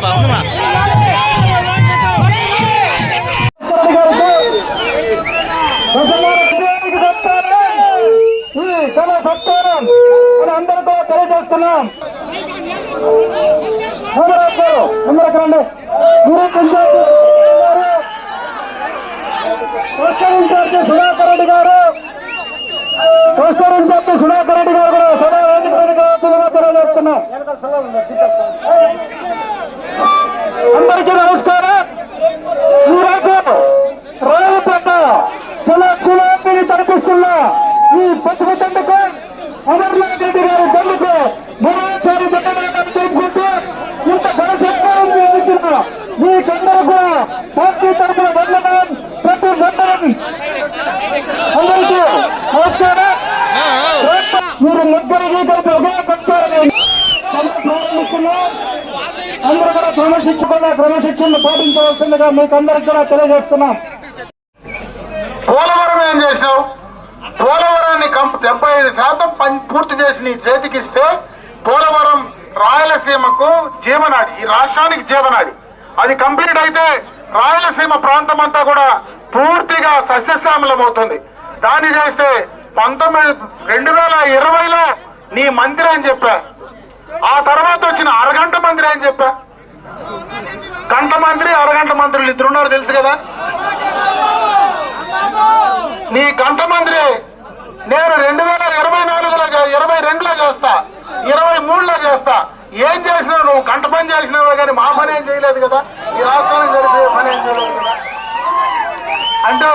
ఉన్నామా ఉన్నామా అందరితో తెలియజేస్తున్నాం రండి. గురు panchayat poster incharge Sudhakar Reddy garu poster incharge Sudhakar Reddy గారు కూడా తెలియజేస్తున్నాం తలపిస్తున్న ఈ పసుపు తండకు అమర్నాథ్ రెడ్డి గారి తండ్రికి మరోసారి ధన్యవాదాలు తెలుపుకుంటూ ఇంత ఘన సత్కారం చేయించిన మీకందరూ కూడా పార్టీ తరఫున వందనం ప్రతి వందనం. అందరికీ నమస్కారం. మీరు ముగ్గురికి కలిపి ఒకే సత్కారం ప్రారంభిస్తున్నాం అందరూ కూడా క్రమశిక్షకుండా క్రమశిక్షణను పాటించవలసిందిగా మీకందరికి కూడా తెలియజేస్తున్నాం. పోలవరం ఏం చేసినావు? పోలవరాన్ని కంప్ డెబ్బై ఐదు శాతం పూర్తి చేసి నీ చేతికిస్తే పోలవరం రాయలసీమకు జీవనాడి ఈ రాష్ట్రానికి జీవనాడి. అది కంప్లీట్ అయితే రాయలసీమ ప్రాంతం అంతా కూడా పూర్తిగా సస్యశ్యామలం అవుతుంది దాన్ని చేస్తే పంతొమ్మిది రెండు వేల ఇరవైలో నీ మంత్రి అని చెప్పా. ఆ తర్వాత వచ్చిన అరగంట మంత్రి అని చెప్పా. గంట మంత్రి అరగంట మంత్రులు ఇద్దరున్నారు తెలుసు కదా? నీ గంట మంత్రి నేను రెండు వేల ఇరవై నాలుగులో ఇరవై రెండులో చేస్తా. ఇరవై మూడులో చేస్తా. ఏం చేసినావు నువ్వు గంట పని చేసినావు కానీ మా పని ఏం చేయలేదు కదా? ఈ రాష్ట్రానికి జరిపే పని ఏం చేయలేదు కదా? అంటే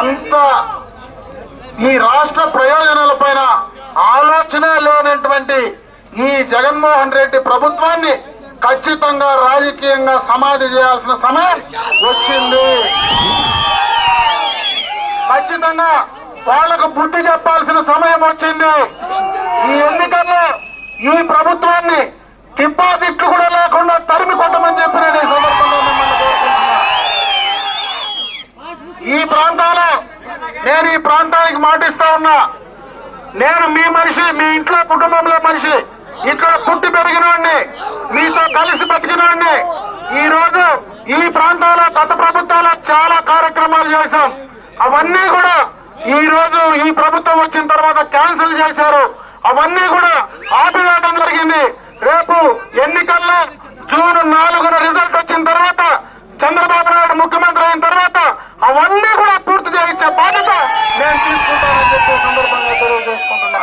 అంత ఈ రాష్ట్ర ప్రయోజనాల పైన ఆలోచన లేనటువంటి ఈ జగన్మోహన్ రెడ్డి ప్రభుత్వాన్ని ఖచ్చితంగా రాజకీయంగా సమాధి చేయాల్సిన సమయం వచ్చింది. ఖచ్చితంగా వాళ్ళకు బుద్ధి చెప్పాల్సిన సమయం వచ్చింది. ఈ ఎన్నికల్లో ఈ ప్రభుత్వాన్ని డిపాజిట్లు కూడా లేకుండా తరిమి కొట్టమని చెప్పి నేను ఈ ఈ ప్రాంతాల్లో నేను ఈ ప్రాంతానికి మాటిస్తా ఉన్నా. నేను మీ మనిషి మీ ఇంట్లో కుటుంబంలో మనిషి. ఇక్కడ పుట్టి పెరిగినోడిని మీతో కలిసి బతికినోడిని ఈ రోజు ఈ ప్రాంతాల్లో గత ప్రభుత్వాల్లో చాలా కార్యక్రమాలు చేశాం. అవన్నీ కూడా ఈ రోజు ఈ ప్రభుత్వం వచ్చిన తర్వాత క్యాన్సిల్ చేశారు. అవన్నీ కూడా ఆపివేయడం జరిగింది. రేపు ఎన్నికల్లో జూన్ నాలుగున రిజల్ట్ వచ్చిన తర్వాత చంద్రబాబు నాయుడు ముఖ్యమంత్రి అయిన తర్వాత అవన్నీ కూడా పూర్తి చేయించే బాధ్యత నేను తీసుకుంటానని చెప్పి సందర్భంగా తెలియజేసుకుంటున్నా.